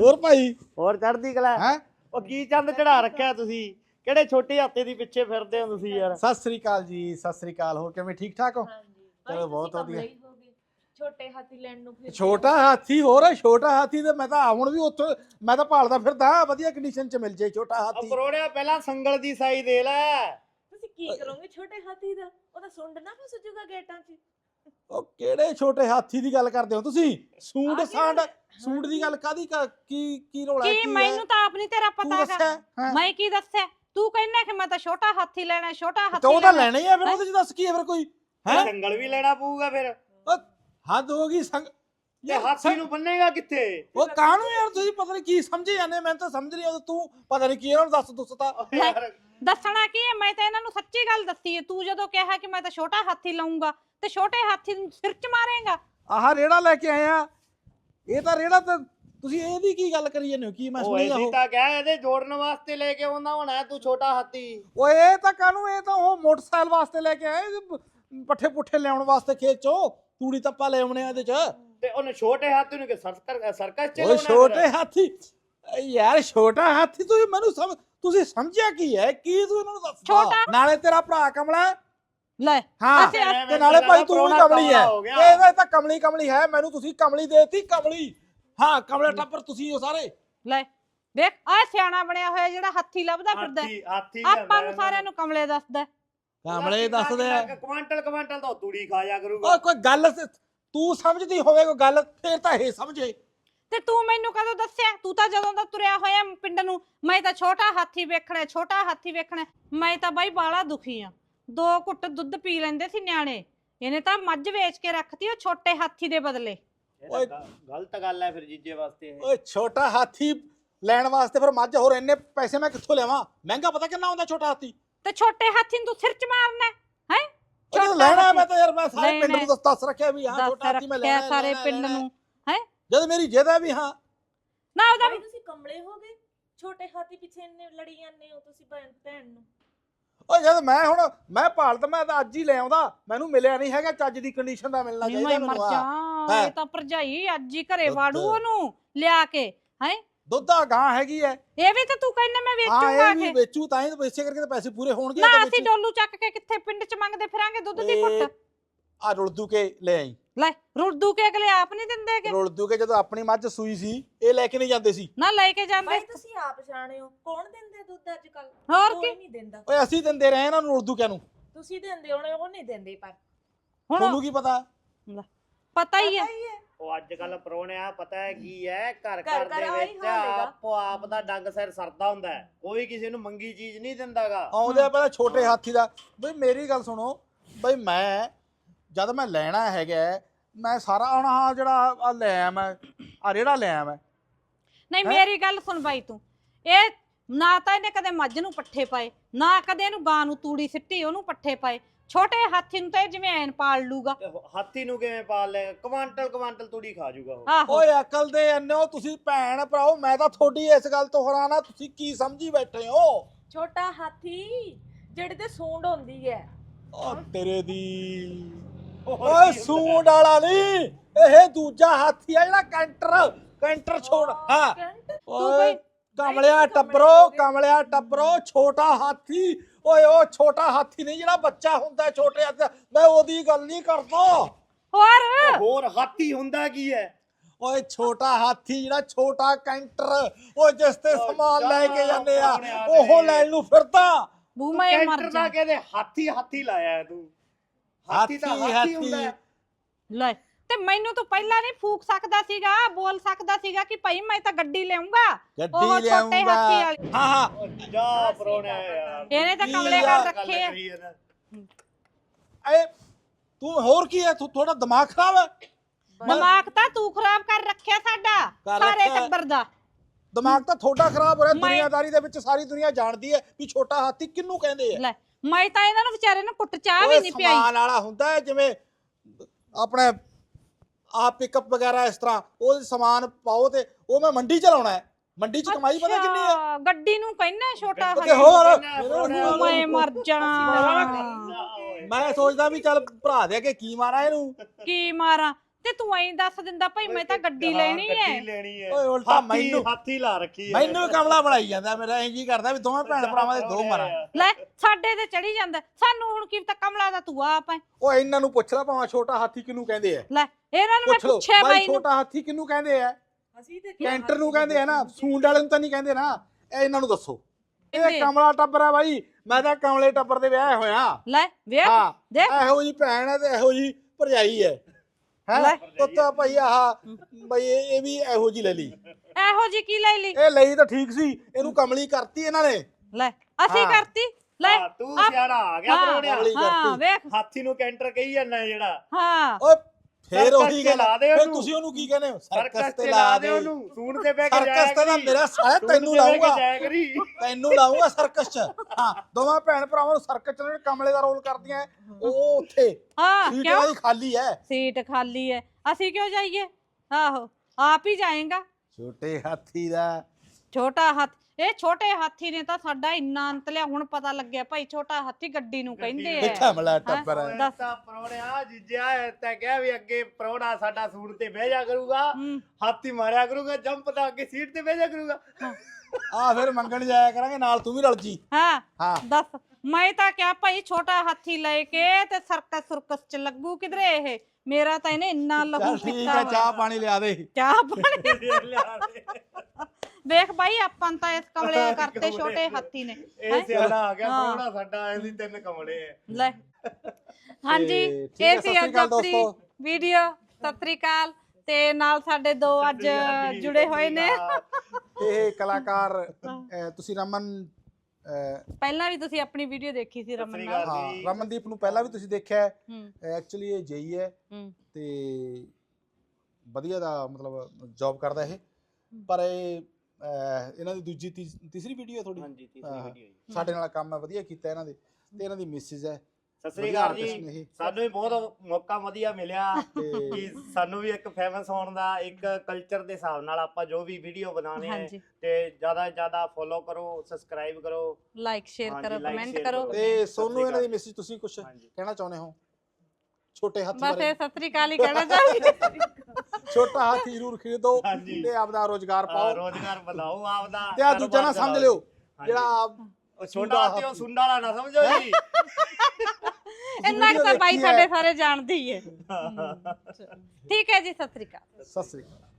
ਹੋਰ ਭਾਈ? ਹੋਰ ਚੜਦੀ ਕਲਾ? ਹੈ? ਉਹ ਕੀ ਚੰਦ ਚੜਾ ਰੱਖਿਆ ਤੁਸੀਂ? ਕਿਹੜੇ ਛੋਟੇ ਹਾਤੇ ਦੀ ਪਿੱਛੇ ਫਿਰਦੇ ਹੋ ਤੁਸੀਂ ਯਾਰ? ਸਤਿ ਸ੍ਰੀ ਅਕਾਲ ਜੀ ਸਤਿ ਸ੍ਰੀ ਅਕਾਲ। ਹੋਰ ਕਿਵੇਂ ਠੀਕ ਠਾਕ ਹੋ? ਹਾਂਜੀ। ਚਲੋ, ਬਾਈ, ਬਹੁਤ ਵਧੀਆ। ਛੋਟੇ ਹਾਥੀ ਲੈਣ ਨੂੰ ਫਿਰ ਛੋਟਾ ਹਾਥੀ ਹੋਰ ਹੈ ਛੋਟਾ ਹਾਥੀ ਤੇ ਮੈਂ ਤਾਂ ਹੁਣ ਵੀ ਉੱਥੋਂ ਮੈਂ ਤਾਂ ਭਾਲਦਾ ਫਿਰਦਾ ਵਧੀਆ ਕੰਡੀਸ਼ਨ 'ਚ ਮਿਲ ਜੇ ਛੋਟਾ ਹਾਥੀ। ਅਪਰੋੜਿਆ ਪਹਿਲਾਂ ਸੰਗਲ ਦੀ ਸਾਈ ਦੇ ਲੈ। ਤੁਸੀਂ ਕੀ ਕਰੋਗੇ ਛੋਟੇ ਹਾਥੀ ਦਾ? ਉਹਦਾ ਸੁੰਡ ਨਾ ਫਸ ਜਾਊਗਾ ਗੇਟਾਂ 'ਚ। ਉਹ ਕਿਹੜੇ ਛੋਟੇ ਹਾਥੀ ਦੀ ਗੱਲ ਕਰਦੇ ਹੋ ਤੁਸੀਂ? ਸੂੰਡ ਸਾਂਡ? ਸੂੰਡ ਦੀ ਗੱਲ ਕਾਦੀ ਕੀ ਕੀ ਰੋਲਾ ਕੀ ਮੈਨੂੰ ਤਾਂ ਆਪ ਨਹੀਂ ਤੇਰਾ ਪਤਾ ਹੈਗਾ। ਹੈਂ? ਮੈਂ ਕੀ ਦੱਸਿਆ? ਤੂੰ ਕਹਿੰਦਾ ਕਿ ਮੈਂ ਤਾਂ ਛੋਟਾ ਹਾਥੀ ਲੈਣਾ ਛੋਟਾ ਹਾਥੀ ਤੇ ਉਹ ਤਾਂ ਲੈਣਾ। ਲੈਣਾ ਹੀ ਆ ਫਿਰ ਉਹਦੇ 'ਚ ਦੱਸ ਕੀ ਹੈ ਫਿਰ ਕੋਈ? ਹੈ? ਸੰਗਲ ਵੀ ਲੈਣਾ ਪਊਗਾ ਫਿਰ। ਹੱਦ ਹੋ ਗਈ ਸੰਗ ਤੇ ਹਾਥੀ ਨੂੰ ਬੰਨੇਗਾ ਕਿੱਥੇ? ਉਹ ਕਾਹਨੂੰ ਯਾਰ ਤੁਸੀਂ ਪਤਾ ਨਹੀਂ ਕੀ ਸਮਝੇ ਜਾਂਦੇ ਮੈਂ ਤਾਂ ਸਮਝ ਨਹੀਂ ਆਉਂਦਾ ਤੂੰ ਪਤਾ ਨਹੀਂ ਕੀ ਇਹਨਾਂ ਨੂੰ ਦੱਸ ਦੁੱਸਤਾ ਲੈ, ਦੱਸਣਾ ਕੀ ਹੈ ਮੈਂ ਤਾਂ ਇਹਨਾਂ ਨੂੰ ਸੱਚੀ ਗੱਲ ਦੱਸੀ ਹੈ ਤੂੰ ਜਦੋਂ ਕਿਹਾ ਕਿ ਮੈਂ ਤਾਂ ਛੋਟਾ ਹਾਥੀ ਲਊਂਗਾ ਤੇ ਛੋਟੇ ਹਾਥੀ ਨੂੰ ਸਿਰ 'ਚ ਮਾਰੇਗਾ? ਆਹ ਰੇੜਾ ਲੈ ਕੇ ਆਇਆ। ਇਹ ਤਾਂ ਰੇੜਾ ਤਾਂ ਤੁਸੀਂ ਇਹਦੀ ਕੀ ਗੱਲ ਕਰੀ ਜਾਂਦੇ ਹੋ? ਕੀ ਮੈਂ ਉਹ ਸੁਣੀ ਉਹ ਤਾਂ ਕਹਿ ਇਹਦੇ ਜੋੜਨ ਵਾਸਤੇ ਲੈ ਕੇ ਆਉਂਦਾ ਹੋਣਾ ਤੂੰ ਛੋਟਾ ਹਾਥੀ। ਓਏ ਇਹ ਤਾਂ ਕਾਹਨੂੰ ਇਹ ਤਾਂ ਉਹ ਮੋਟਰਸਾਈਕਲ ਵਾਸਤੇ ਲੈ ਕੇ ਆਏ ਇਹ ਪੱਠੇ ਪੁੱਠੇ ਲਿਆਉਣ ਵਾਸਤੇ ਖੇਤ ਚੋਂ। ਤੂੜੀ ਤੱਪਾ ਲੈ ਆਉਣੇ ਆ ਇਹਦੇ ਚ ਤੇ ਉਹਨੇ ਛੋਟੇ ਹਾਥੀ ਨੂੰ ਕਿ ਸਰਕਸ ਸਰਕਸ ਚ ਲਾਉਣਾ ਛੋਟੇ? ਹਾਥੀ ਯਾਰ ਛੋਟਾ ਹਾਥੀ ਤੁਸੀਂ ਮੈਨੂੰ ਸਮਝ ਤੁਸੀਂ ਸਮਝਿਆ ਕੀ ਹੈ ਕੀ ਤੂੰ ਇਹਨਾਂ ਨੂੰ ਦੱਸਦਾ ਛੋਟਾ? ਨਾਲੇ ਤੇਰਾ ਭਰਾ ਕਮਲਾ ਹੈ, ਲੈ ਹਾਂ ਅਸੀਂ ਤੇ ਨਾਲੇ ਭਾਈ ਤੂੰ ਵੀ ਕਮਲੀ ਹੈ ਹੋ ਗਿਆ। ਇਹਦਾ ਤਾਂ ਕਮਲੀ ਕਮਲੀ ਹੈ ਮੈਨੂੰ ਤੁਸੀਂ ਕਮਲੀ ਦੇਤੀ ਕਮਲੀ ਹਾਂ ਕਮਲੇ ਟੱਪਰ ਤੁਸੀਂ ਹੋ ਸਾਰੇ ਲੈ ਦੇਖ ਆ ਸਿਆਣਾ ਬਣਿਆ ਹੋਇਆ ਜਿਹੜਾ ਹੱਥੀ ਲੱਭਦਾ ਫਿਰਦਾ ਹੈ। ਹਾਥੀ ਹਾਥੀ ਆਪਾਂ ਨੂੰ ਸਾਰਿਆਂ ਨੂੰ ਕਮਲੇ ਦੱਸਦਾ ਹੈ। ਕਮਲੇ ਦੱਸਦੇ ਆ ਕੁਆਂਟਲ ਕੁਆਂਟਲ ਤਾਂ ਤੂੜੀ ਖਾ ਜਾ ਕਰੂਗਾ। ਓਏ ਕੋਈ ਗੱਲ ਸ- ਤੂੰ ਸਮਝਦੀ ਹੋਵੇ ਕੋਈ ਗੱਲ ਫੇਰ ਤਾਂ ਇਹ ਸਮਝੇ। ਤੇ ਤੂੰ ਮੈਨੂੰ ਕਦੋਂ ਦੱਸਿਆ? ਤੂੰ ਤਾਂ ਜਦੋਂ ਦਾ ਤੁਰਿਆ ਹੋਇਆ ਪਿੰਡ ਨੂੰ ਮੈਂ ਤਾਂ ਛੋਟਾ ਹਾਥੀ ਵੇਖਣਾ ਹੈ, ਛੋਟਾ ਹਾਥੀ ਦੇਖਣਾ ਹੈ। ਮੈਂ ਤਾਂ ਬਾਈ ਬਾਲਾ ਦੁਖੀ ਆ। ਦੋ ਘੁੱਟ ਦੁੱਧ ਪੀ ਲੈਂਦੇ ਸੀ ਨਿਆਣੇ ਇਹਨੇ ਤਾਂ ਮੱਝ ਵੇਚ ਕੇ ਰੱਖਤੀ ਉਹ ਛੋਟੇ ਹਾਥੀ ਦੇ ਬਦਲੇ। ਇਹ ਤਾਂ ਗ- ਗਲਤ ਗੱਲ ਹੈ ਫਿਰ ਜੀਜੇ ਵਾਸਤੇ ਇਹ। ਓਏ ਛੋਟਾ ਹਾਥੀ ਲੈਣ ਵਾਸਤੇ ਫਿਰ ਮੱਝ ਹੋਰ ਇੰਨੇ ਪੈਸੇ ਮੈਂ ਕਿੱਥੋਂ ਲਿਆਵਾਂ? ਮਹਿੰਗਾ ਪਤਾ ਕਿੰਨਾ ਹੁੰਦਾ ਛੋਟਾ ਹਾਥੀ? ਤੇ ਛੋਟੇ ਹਾਥੀ ਨੂੰ ਤੂੰ ਸਿਰ ਚ ਮਾਰਨਾ ਹੈ? ਹੈਂ? ਉਹ ਲੈਣਾ। ਮੈਂ ਤਾਂ ਯਾਰ ਮੈਂ ਸਾਰੇ ਪਿੰਡ ਨੂੰ ਦੱਸ ਰੱਖਿਆ ਵੀ ਹਾਂ ਛੋਟਾ ਹਾਥੀ ਮੈਂ ਲੈਣਾ ਸਾਰੇ ਪਿੰਡ। ਨੂੰ। ਹੈ? ਜਦ ਮੇਰੀ ਹੈ ਵੀ ਹਾਂ। ਨਾ ਉਹਦਾ ਤੁਸੀਂ ਕਮਲੇ ਹੋ ਗਏ? ਛੋਟੇ ਹਾਥੀ ਪਿੱਛੇ ਇੰਨੇ ਲੜੀ ਜਾਂਦੇ ਹੋ ਤੁਸੀਂ ਭੈਣ ਭੈਣ ਨੂੰ। ਓ ਜਦ ਮੈਂ ਹੁਣ ਮੈਂ ਭਾਲਤ ਮੈਂ ਤਾਂ ਅੱਜ ਹੀ ਲੈ ਆਉਂਦਾ। ਮੈਨੂੰ ਮਿਲਿਆ ਨਹੀਂ ਹੈਗਾ ਚੱਜ ਦੀ ਕੰਡੀਸ਼ਨ ਦਾ ਮਿਲਣਾ ਚਾਹੀਦਾ ਮੈਨੂੰ ਆ ਇਹ ਤਾਂ ਭਰਜਾਈ ਅੱਜ ਹੀ ਘਰੇ। ਵਾੜੂ ਉਹਨੂੰ ਲਿਆ ਕੇ। ਹੈ? ਦੁੱਧ ਆ ਗਾਂ ਹੈਗੀ ਐ। ਇਹ ਵੀ ਤਾਂ ਤੂੰ ਕਹਿੰਦਾ ਮੈਂ ਹਾਂ ਵੇਚੂਗਾ ਇਹ ਵੀ ਕੇ ਵੇਚੂ ਤਾਂ ਹੀ ਤਾਂ ਪੈਸੇ ਕਰਕੇ ਤਾਂ ਪੈਸੇ ਪੂਰੇ ਹੋਣਗੇ ਨਾ ਅਸੀਂ। ਡੋਲੂ ਚੱਕ ਕੇ ਕਿੱਥੇ ਪਿੰਡ ਚ ਮੰਗਦੇ ਫਿਰਾਂਗੇ ਦੁੱਧ ਦੀ ਘੁੱਟ? ਆ ਰੁਲਦੂ ਕੇ ਲੈ ਆਈ। ਲੈ ਰੁੱਦੂ ਕੇ ਅਗਲੇ ਆਪ ਨਹੀਂ ਦਿੰਦੇ ਕਿ ਰੁਲਦੂ ਕੇ ਜਦੋਂ ਆਪਣੀ ਮੱਝ ਸੂਈ ਸੀ ਇਹ ਲੈ ਕੇ ਨਹੀਂ ਜਾਂਦੇ ਸੀ। ਨਾ ਲੈ ਕੇ ਜਾਂਦੇ। ਭਾਈ ਤੁਸੀਂ ਆਪ ਜਾਣੇ ਹੋ। ਕੌਣ ਦਿੰਦੇ ਦੁੱਧ ਅੱਜ ਕੱਲ ਹੋਰ ਕੀ? ਨਹੀਂ ਦਿੰਦਾ। ਓਏ ਅਸੀਂ ਦਿੰਦੇ ਰਹੇ ਇਹਨਾਂ ਨੂੰ ਰੁਲਦੂ ਕਿਆਂ ਨੂੰ। ਤੁਸੀਂ ਦਿੰਦੇ ਹੋਣੇ ਉਹ ਨਹੀਂ ਦਿੰਦੇ ਪਰ ਹੁਣ ਤੁਹਾਨੂੰ ਕੀ ਪਤਾ? ਪਤਾ ਹੀ ਹੈ। ਹੀ ਹੈ। ਉਹ ਅੱਜ ਕੱਲ ਪਰੋਣਿਆ ਪਤਾ ਹੈ ਕੀ ਹੈ? ਘਰ ਘਰ ਦੇ ਆਹੀ ਵਿੱਚ ਹਾਲ ਹੈਗਾ। ਆਪੋ ਆਪ ਦਾ ਡੰਗ ਸਿਰ ਸਰਦਾ ਹੁੰਦਾ ਹੈ। ਕੋਈ ਕਿਸੇ ਨੂੰ ਮੰਗੀ ਚੀਜ਼ ਨਹੀਂ ਦਿੰਦਾਗਾ। ਆਉਂਦੇ ਆ ਪਹਿਲਾਂ ਛੋਟੇ ਹਾਥੀ ਦਾ। ਬਈ ਮੇਰੀ ਗੱਲ ਸੁਣੋ ਬਈ ਮੈਂ ਜਦ ਮੈਂ ਲੈਣਾ ਹੈਗਾ ਹੈ, ਮੈਂ ਸਾਰਾ ਹੁਣ ਆਹ ਜਿਹੜਾ ਆ ਲੈ ਆਇਆ ਮੈਂ ਆ ਰੇੜਾ ਲੈ ਆਇਆ ਮੈਂ ਨਹੀਂ ਹੈਂ? ਮੇਰੀ ਗੱਲ ਸੁਣ ਬਾਈ ਤੂੰ। ਇਹ ਨਾ ਤਾਂ ਇਹਨੇ ਕਦੇ ਮੱਝ ਨੂੰ ਪੱਠੇ ਪਾਏ ਨਾ ਕਦੇ ਇਹਨੂੰ ਗਾਂ ਨੂੰ ਤੂੜੀ ਸਿੱਟੀ ਉਹਨੂੰ ਪੱਠੇ ਪਾਏ। ਛੋਟੇ ਹਾਥੀ ਨੂੰ ਤਾਂ ਇਹ ਜਿਵੇਂ ਐਨ ਪਾਲ ਲੂਗਾ। ਤੇ ਹਾਥੀ ਨੂੰ ਕਿਵੇਂ ਪਾਲ ਲੈ? ਕੁਆਂਟਲ ਕੁਆਂਟਲ ਤੂੜੀ ਖਾ ਜਾਊਗਾ ਉਹ। ਆਹੋ। ਓਏ ਅਕਲ ਦੇ ਅੰਨਿਓ ਤੁਸੀਂ ਭੈਣ ਭਰਾਓ ਮੈਂ ਤਾਂ ਤੁਹਾਡੀ ਇਸ ਗੱਲ ਤੋਂ ਹੈਰਾਨ ਆ ਤੁਸੀਂ ਕੀ ਸਮਝੀ ਬੈਠੇ ਹੋ? ਛੋਟਾ ਹਾਥੀ ਜਿਹੜੇ ਤੇ ਸੂੰਡ ਹੁੰਦੀ ਹੈ। ਓ ਤੇਰੇ ਦੀ। ਓਏ ਸੂੰਡ ਵਾਲਾ ਨਹੀਂ ਇਹ ਦੂਜਾ ਹਾਥੀ ਆ ਜਿਹੜਾ ਕੈਂਟਰ ਕੈਂਟਰ ਛੋੜ ਹਾਂ ਕੈਂਟ ਓਏ ਕਮਲਿਆ ਟੱਬਰੋ ਕਮਲੇ ਕਮਲਿਆ ਟੱਬਰੋ ਛੋਟਾ ਹਾਥੀ ਓਏ ਉਹ ਛੋਟਾ ਹਾਥੀ ਨਹੀਂ ਜਿਹੜਾ ਬੱਚਾ ਹੁੰਦਾ ਛੋਟੇ ਹਾਥੀ। ਮੈਂ ਉਹਦੀ ਗੱਲ ਨਹੀਂ ਕਰਦਾ। ਹੋਰ। ਹੋਰ ਹਾਥੀ ਹੁੰਦਾ ਕੀ ਹੈ? ਓਏ ਛੋਟਾ ਹਾਥੀ ਜਿਹੜਾ ਛੋਟਾ ਕੈਂਟਰ ਉਹ ਜਿਸ ਤੇ ਸਮਾਨ ਲੈ ਕੇ ਜਾਂਦੇ ਆ ਉਹ। ਲੈਣ ਨੂੰ ਫਿਰਦਾ। ਬੂ ਮੈਂ ਮਰ ਕੈਂਟਰ ਜਾ ਦਾ ਕਹਿੰਦੇ? ਹਾਥੀ ਹਾਥੀ ਲਾਇਆ ਹੈ ਤੂੰ। ਹਾਥੀ ਤਾਂ ਹਾਥੀ, ਹਾਥੀ ਹੁੰਦਾ ਹੈ। ਲੈ। ਤੇ ਮੈਨੂੰ ਤੂੰ ਪਹਿਲਾਂ ਨਹੀਂ ਫੂਕ ਸਕਦਾ ਸੀਗਾ ਬੋਲ ਸਕਦਾ ਸੀਗਾ ਕਿ ਭਾਈ ਮੈਂ ਤਾਂ ਗੱਡੀ ਲਿਆਉਂਗਾ ਉਹ ਗੱਡੀ ਛੋਟੇ ਲਿਆਉਂਗਾ ਹਾਥੀ ਵਾਲੀ। ਹਾਂ ਹਾਂ। ਜਾ ਪਰੋਣਿਆ ਯਾਰ। ਇਹਨੇ ਤਾਂ ਕਮਲੇ ਕਰ ਰੱਖੇ ਆ। ਇਹ ਤੂੰ ਹੋਰ ਕੀ ਹੈ ਤੂੰ ਥੋੜਾ ਦਿਮਾਗ ਖਰਾਬ ਹੈ ਦਿਮਾਗ ਤਾਂ ਤੂੰ ਖਰਾਬ ਕਰ ਰੱਖਿਆ ਸਾਡਾ ਕਰ ਸਾਰੇ ਰੱਖਿਆ। ਟੱਬਰ ਦਾ। ਦਿਮਾਗ ਤਾਂ ਤੁਹਾਡਾ ਖਰਾਬ ਹੋ ਰਿਹਾ। ਮੈਂ- ਦੁਨੀਆਦਾਰੀ ਦੇ ਵਿੱਚ ਸਾਰੀ ਦੁਨੀਆ ਜਾਣਦੀ ਹੈ ਵੀ ਛੋਟਾ ਹਾਥੀ ਕਿਹਨੂੰ ਕਹਿੰਦੇ ਆ। ਲੈ ਮੈਂ ਤਾਂ ਇਹਨਾਂ ਨੂੰ ਵਿਚਾਰੇ ਨੂੰ ਕੁੱਟ ਚਾਹ ਵੀ ਨਹੀਂ ਪਿਆਈ। ਸਮਾਨ ਵਾਲਾ ਹੁੰਦਾ ਹੈ ਜਿਵੇਂ ਆਪਣੇ ਆ ਪਿਕਅਪ ਵਗੈਰਾ ਇਸ ਤਰ੍ਹਾਂ ਉਹ ਸਮਾਨ ਪਾਓ ਤੇ ਉਹ ਮੈਂ ਮੰਡੀ ਚ ਲਾਉਣਾ ਹੈ। ਮੰਡੀ ਚ ਕਮਾਈ ਪਤਾ ਕਿੰਨੀ ਹੈ? ਅੱਛਾ, ਗੱਡੀ ਨੂੰ ਕਹਿੰਦਾ ਛੋਟਾ ਤੇ ਹੋਰ ਉਹ ਮੈਂ ਮਰ ਜਾ ਮੈਂ ਸੋਚਦਾ ਵੀ ਚੱਲ ਭਰਾ ਦੇ ਕੇ ਕੀ ਮਾਰਾਂ ਇਹਨੂੰ? ਕੀ ਮਾਰਾਂ? ਤੇ ਤੂੰ ਐਂ ਦੱਸ ਦਿੰਦਾ ਭਾਈ ਮੈਂ ਤਾਂ ਗੱਡੀ ਹਾਂ, ਲੈਣੀ ਗੱਡੀ ਹੈ ਲੈਣੀ ਹੈ ਓਏ ਉਲਟਾ ਹਾਥੀ- ਮੈਨੂੰ ਹਾਥੀ ਲਾ ਰੱਖੀ ਹੈ ਮੈਨੂੰ ਕਮਲਾ ਬਣਾਈ ਜਾਂਦਾ ਮੇਰਾ ਇੰਜ ਹੀ ਕਰਦਾ ਵੀ ਦੋਵੇਂ ਭੈਣ ਭਰਾਵਾਂ ਦੇ ਦੋ ਮਾਰਾਂ। ਲੈ ਸਾਡੇ ਤੇ ਚੜੀ ਜਾਂਦਾ। ਸਾਨੂੰ ਹੁਣ ਕੀ ਪਤਾ ਕਮਲਾ ਦਾ ਤੂੰ ਆਪ ਹੈ ਉਹ ਇਹਨਾਂ ਨੂੰ ਪੁੱਛ ਲੈ ਭਾਵੇਂ ਛੋਟਾ ਹਾਥੀ ਕਿਹਨੂੰ ਕਹਿੰਦੇ ਆ ਲੈ ਇਹਨਾਂ ਨੂੰ ਮੈਂ ਪੁੱਛ ਲਓ ਪੁੱਛਿਆ ਬਾਈ ਬਾਈ ਨੂੰ। ਛੋਟਾ ਹਾਥੀ ਕਿਹਨੂੰ ਕਹਿੰਦੇ ਆ ਅਸੀਂ ਤੇ ਕੈਂਟਰ ਨੂੰ ਕਹਿੰਦੇ ਆ ਨਾ ਸੂੰਡ ਵਾਲੇ ਨੂੰ ਤਾਂ ਨਹੀਂ ਕਹਿੰਦੇ ਨਾ। ਇਹ ਇਹਨਾਂ ਨੂੰ ਦੱਸੋ। ਇਹ ਕਹਿੰਦੇ। ਕਮਲਾ ਟੱਬਰ ਆ ਬਾਈ। ਮੈਂ ਤਾਂ ਕਮਲੇ ਟੱਬਰ ਦੇ ਵਿਆਹ ਹੋਇਆ ਲੈ ਵੇਖ ਹਾਂ ਦੇਖ। ਇਹੋ ਜੀ ਭੈਣ ਹੈ ਤੇ ਇਹੋ ਜੀ ਭਰਜਾਈ ਹੈ। ਹੈ? ਪੁੱਤਾ ਭਾਈ ਆਹ ਬਈ ਇਹ ਇਹ ਵੀ ਇਹੋ ਜੀ ਲੈ ਲਈ। ਇਹੋ ਜੀ ਕੀ ਲੈ ਲਈ? ਇਹ ਲਈ ਤਾਂ ਠੀਕ ਸੀ ਇਹਨੂੰ ਕਮਲੀ ਕਰਤੀ ਇਹਨਾਂ ਨੇ। ਲੈ ਅਸੀਂ ਹਾਂ। ਕਰਤੀ। ਲੈ ਹਾਂ, ਤੂੰ ਆਪ- ਸਿਆਣਾ ਆ ਗਿਆ ਹਾਂ, ਪਰੋਣਿਆ ਹਾਂ ਕਰਤੀ। ਵੇਖ। ਹਾਥੀ ਨੂੰ ਕੈਂਟਰ ਕਹੀ ਜਾਂਦਾ ਜਿਹੜਾ। ਹਾਂ। ਓਏ ਫੇਰ ਉਹੀ ਗੱਲ ਫਿਰ। ਤੁਸੀਂ ਉਹਨੂੰ ਕੀ ਕਹਿੰਦੇ ਹੋ? ਸਰਕਸ ਤੇ ਲਾ ਦੇ ਉਹਨੂੰ। ਸੂਣ ਤੇ ਬਹਿ ਕੇ ਜਾਇਆ ਸਰਕਸ ਤੇ ਨਾ। ਮੇਰਾ ਸੂਣ ਤੈਨੂੰ ਲਾਊਗਾ। ਤੈਨੂੰ ਲਾਊਗਾ ਸਰਕਸ ਚ। ਹਾਂ ਦੋਵਾਂ ਭੈਣ ਭਰਾਵਾਂ ਨੂੰ ਸਰਕਸ ਚ ਜਿਹੜੇ ਕਮਲੇ ਦਾ ਰੋਲ ਕਰਦੀਆਂ ਉਹ ਉੱਥੇ। ਹਾਂ ਸੀਟ ਕਿਉਂ? ਖਾਲੀ ਹੈ ਸੀਟ ਖਾਲੀ ਹੈ ਅਸੀਂ ਕਿਉਂ ਜਾਈਏ? ਆਹੋ ਆਪ ਹੀ ਜਾਏਗਾ। ਛੋਟੇ ਹਾਥੀ ਦਾ। ਛੋਟਾ ਹੱਥ। ਇਹ ਛੋਟੇ ਹਾਥੀ ਨੇ ਤਾਂ ਸਾਡਾ ਇੰਨਾ ਅੰਤ ਲਿਆ ਹੁਣ ਪਤਾ ਲੱਗਿਆ ਭਾਈ ਛੋਟਾ ਹਾਥੀ ਗੱਡੀ ਨੂੰ ਕਹਿੰਦੇ ਆ। ਮਲਾ ਟੱਬਰ ਹੈਂ? ਦੱਸ। ਤਾਂ ਪਰੋੜਿਆ ਜਿੱਜਿਆ ਤੈਂ ਕਿਹਾ ਵੀ ਅੱਗੇ ਪਰੋੜਾ ਸਾਡਾ ਸੂਟ ਤੇ ਬਹਿ ਜਾ ਕਰੂਗਾ। ਹੂੰ, ਹਾਥੀ ਮਾਰਿਆ ਕਰੂਗਾ ਜੰਪ ਤਾਂ ਅੱਗੇ ਸੀਟ ਤੇ ਬਹਿ ਜਾ ਕਰੂਗਾ। ਆ ਫਿਰ ਮੰਗਣ ਜਾਇਆ ਕਰਾਂਗੇ ਨਾਲ ਤੂੰ ਵੀ ਰਲ ਜੀ। ਹਾਂ ਹਾਂ। ਦੱਸ। ਮੈਂ ਤਾਂ ਕਿਹਾ ਭਾਈ ਛੋਟਾ ਹਾਥੀ ਲੈ ਕੇ ਤੇ ਸਰਕਸ ਸੁਰਕਸ ਚ ਲੱਗੂ ਕਿਧਰੇ ਇਹ? ਮੇਰਾ ਤਾਂ ਇਹਨੇ ਇੰਨਾ ਲਹੂ ਚੱਲ ਠੀਕ ਪੀਤਾ ਹੈ। ਚਾਹ ਪਾਣੀ ਲਿਆ ਦੇ। ਚਾਹ ਪਾਣੀ। ਵੇਖ ਭਾਈ ਆਪਾਂ ਤਾਂ ਇਸ ਕਮਲੇ ਕਰਤੇ ਛੋਟੇ ਹਾਥੀ ਨੇ ਇਹ ਸਿਆਣਾ ਆ ਗਿਆ ਹਾਂ। ਪਰੋੜਾ ਸਾਡਾ ਇਹਦੀ ਤਿੰਨ ਕਮਲੇ ਐ ਲੈ। ਹਾਂਜੀ ਤੇ ਠੀਕ ਹੈ, ਇਹ ਸਤਿ ਸੀ ਸ਼੍ਰੀ ਅੱਜ ਅਕਾਲ ਆਪਣੀ ਦੋਸਤੋ। ਵੀਡੀਓ ਸਤਿ ਸ੍ਰੀ ਅਕਾਲ। ਤੇ ਨਾਲ ਸਾਡੇ ਦੋ ਅੱਜ ਜੁੜੇ ਹੋਏ ਨੇ। ਇਹ ਕਲਾਕਾਰ ਅਹ, ਤੁਸੀਂ ਰਮਨ ਅਹ, ਪਹਿਲਾਂ ਵੀ ਤੁਸੀਂ ਆਪਣੀ ਵੀਡੀਓ ਦੇਖੀ ਸੀ ਰਮਨ ਸ੍ਰੀ ਨਾਲ? ਅਕਾਲ। ਹਾਂ ਜੀ। ਰਮਨਦੀਪ ਨੂੰ ਪਹਿਲਾਂ ਵੀ ਤੁਸੀਂ ਦੇਖਿਆ ਹੂੰ। ਐਕਚੁਅਲੀ ਇਹ ਜਈ ਹੈ। ਹੂੰ। ਤੇ ਵਧੀਆ ਦਾ ਮਤਲਬ ਜੌਬ ਕਰਦਾ ਇਹ। ਪਰ ਇਹ ਅਹ, ਇਹਨਾਂ ਦੀ ਦੂਜੀ ਤੀਸ- ਤੀਸਰੀ ਵੀਡੀਓ ਥੋੜੀ ਹਾਂਜੀ ਤੀਸਰੀ ਹਾਂ। ਵੀਡੀਓ ਜੀ। ਸਾਡੇ ਨਾਲ ਕੰਮ ਵਧੀਆ ਕੀਤਾ ਇਹਨਾਂ ਦੇ ਤੇ ਇਹਨਾਂ ਦੀ ਮਿਸਿਸ ਹੈ। ਸਤਿ ਸ੍ਰੀ ਵਧੀਆ ਅਕਾਲ artist ਨੇ ਜੀ ਇਹ। ਸਾਨੂੰ ਵੀ ਬਹੁਤ ਮੌਕਾ ਵਧੀਆ ਮਿਲਿਆ ਤੇ ਕਿ ਸਾਨੂੰ ਵੀ ਇੱਕ ਫੇਮਸ ਹੋਣ ਦਾ ਇੱਕ ਕਲਚਰ ਦੇ ਹਿਸਾਬ ਨਾਲ ਆਪਾਂ ਜੋ ਵੀ ਵੀਡੀਓ ਬਣਾਉਣੇ ਆ ਹਾਂਜੀ। ਤੇ ਜ਼ਿਆਦਾ ਜ਼ਿਆਦਾ ਫੋਲੋ ਕਰੋ ਸਬਸਕ੍ਰਾਈਬ ਕਰੋ। ਲਾਈਕ ਸ਼ੇਅਰ ਹਾਂਜੀ, ਕਰੋ like, ਕਮੈਂਟ share ਕਰੋ। ਕਰੋ। ਤੇ ਸਤਿ ਸੋਨੂੰ ਇਹਨਾਂ ਦੀ ਅਕਾਲ। ਮਿਸਿਸ ਤੁਸੀਂ ਕੁਝ ਹਾਂਜੀ। ਕਹਿਣਾ ਚਾਹੁੰਦੇ ਹੋ? ਛੋਟੇ ਹਾਥੀ ਬਸ ਬਾਰੇ। ਇਹ ਸਤਿ ਸ੍ਰੀ ਅਕਾਲ ਹੀ ਕਹਿਣਾ ਚਾਹੀਦਾ। ਛੋਟਾ ਹਾਥੀ ਜ਼ਰੂਰ ਖਰੀਦੋ ਹਾਂਜੀ। ਤੇ ਆਪਦਾ ਰੋਜ਼ਗਾਰ ਪਾਓ। ਰੋਜ਼ਗਾਰ ਵਧਾਓ ਆਪਦਾ ਤੇ ਆ ਦੂਜਾ ਨਾ ਸਮਝ ਲਿਓ। ਜਿਹੜਾ ਉਹ ਛੋਟਾ ਤੇ ਉਹ ਸੁੰਡਾ ਵਾਲਾ ਨਾ ਸਮਝੋ ਜੀ। ਇੰਨਾ ਕੁ ਤਾਂ ਹੈ। ਸਾਡੇ ਸਾਰੇ ਜਾਣਦੇ ਹੀ। ਹੈ। ਠੀਕ ਹੈ ਜੀ ਸਤਿ ਸ੍ਰੀ ਅਕਾਲ। ਸਤਿ ਸ੍ਰੀ ਅਕਾਲ।